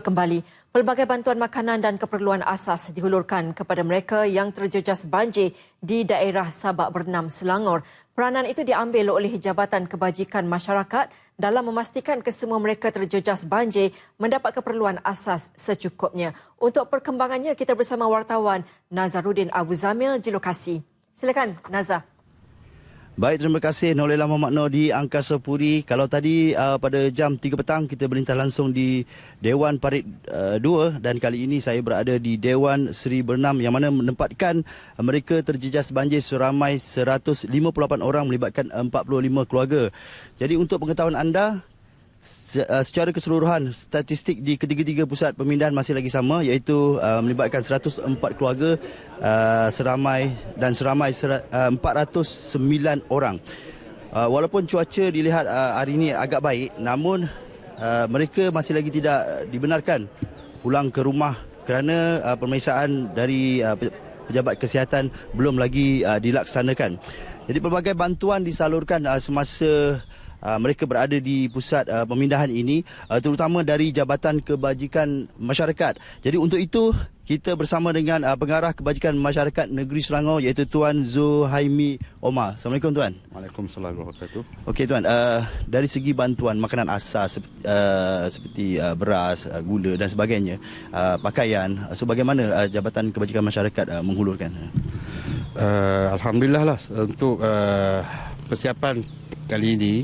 kembali. Pelbagai bantuan makanan dan keperluan asas dihulurkan kepada mereka yang terjejas banjir di daerah Sabak Bernam, Selangor. Peranan itu diambil oleh Jabatan Kebajikan Masyarakat dalam memastikan kesemua mereka terjejas banjir mendapat keperluan asas secukupnya. Untuk perkembangannya, kita bersama wartawan Nazaruddin Abu Zamil di lokasi. Silakan, Nazar. Baik, terima kasih Nolela Muhammad Nur di Angkasa Puri. Kalau tadi uh, pada jam 3 petang kita berintah langsung di Dewan Parit uh, 2 dan kali ini saya berada di Dewan Seri Bernam yang mana menempatkan uh, mereka terjejas banjir seramai 158 orang melibatkan 45 keluarga. Jadi untuk pengetahuan anda, Uh, secara keseluruhan statistik di ketiga-tiga pusat pemindahan masih lagi sama iaitu uh, melibatkan 104 keluarga uh, seramai dan seramai uh, 409 orang. Uh, walaupun cuaca dilihat uh, hari ini agak baik namun uh, mereka masih lagi tidak dibenarkan pulang ke rumah kerana uh, pemeriksaan dari uh, pejabat kesihatan belum lagi uh, dilaksanakan. Jadi pelbagai bantuan disalurkan uh, semasa uh, mereka berada di pusat uh, pemindahan ini uh, terutama dari Jabatan Kebajikan Masyarakat. Jadi untuk itu kita bersama dengan uh, pengarah Kebajikan Masyarakat Negeri Selangor iaitu Tuan Zuhaimi Omar. Assalamualaikum tuan. Waalaikumsalam warahmatullahi Okey tuan, uh, dari segi bantuan makanan asas uh, seperti uh, beras, uh, gula dan sebagainya, uh, pakaian, uh, so bagaimana uh, Jabatan Kebajikan Masyarakat uh, menghulurkan? Uh, Alhamdulillah lah untuk uh, persiapan kali ini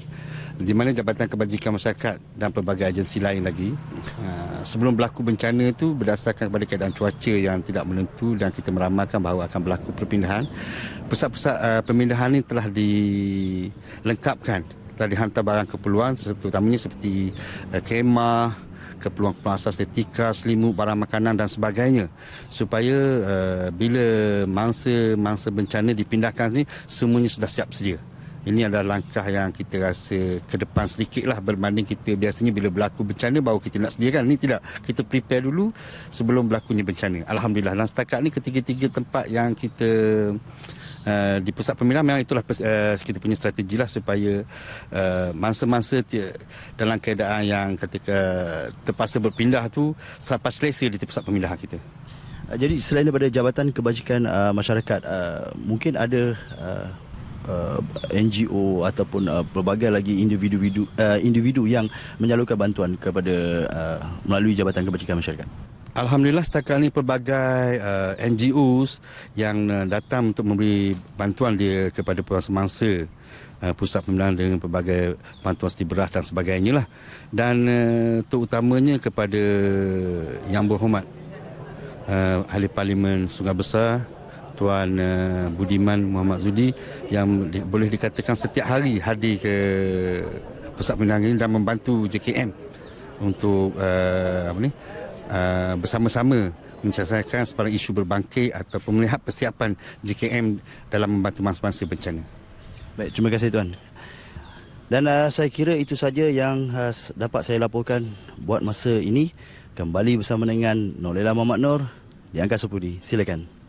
di mana Jabatan Kebajikan Masyarakat dan pelbagai agensi lain lagi uh, sebelum berlaku bencana itu berdasarkan kepada keadaan cuaca yang tidak menentu dan kita meramalkan bahawa akan berlaku perpindahan pusat-pusat uh, pemindahan ini telah dilengkapkan telah dihantar barang keperluan terutamanya seperti uh, kemah keperluan-keperluan asas estetika, selimut, barang makanan dan sebagainya. Supaya uh, bila mangsa-mangsa bencana dipindahkan ni semuanya sudah siap sedia ini adalah langkah yang kita rasa ke depan sedikit lah berbanding kita biasanya bila berlaku bencana baru kita nak sediakan. Ini tidak. Kita prepare dulu sebelum berlakunya bencana. Alhamdulillah. Dan setakat ni ketiga-tiga tempat yang kita uh, di pusat pemilihan memang itulah uh, kita punya strategi lah supaya uh, mangsa-mangsa dalam keadaan yang ketika terpaksa berpindah tu sampai selesa di pusat pemilihan kita. Jadi selain daripada Jabatan Kebajikan uh, Masyarakat, uh, mungkin ada uh, uh, NGO ataupun uh, pelbagai lagi individu-individu uh, individu yang menyalurkan bantuan kepada uh, melalui Jabatan Kebajikan Masyarakat. Alhamdulillah setakat ini pelbagai uh, NGOs yang uh, datang untuk memberi bantuan dia kepada puan semangsa uh, pusat pembinaan dengan pelbagai bantuan seperti beras dan sebagainya lah. Dan uh, terutamanya kepada yang berhormat uh, ahli parlimen Sungai Besar Tuan uh, Budiman Muhammad Zudi yang di, boleh dikatakan setiap hari hadir ke pusat pemindahan ini dan membantu JKM untuk uh, apa ni uh, bersama-sama menyelesaikan sebarang isu berbangkit ataupun melihat persiapan JKM dalam membantu masa-masa bencana. Baik, terima kasih tuan. Dan uh, saya kira itu saja yang uh, dapat saya laporkan buat masa ini. Kembali bersama dengan Nolela Muhammad Nur di Angkasa Pudi. Silakan.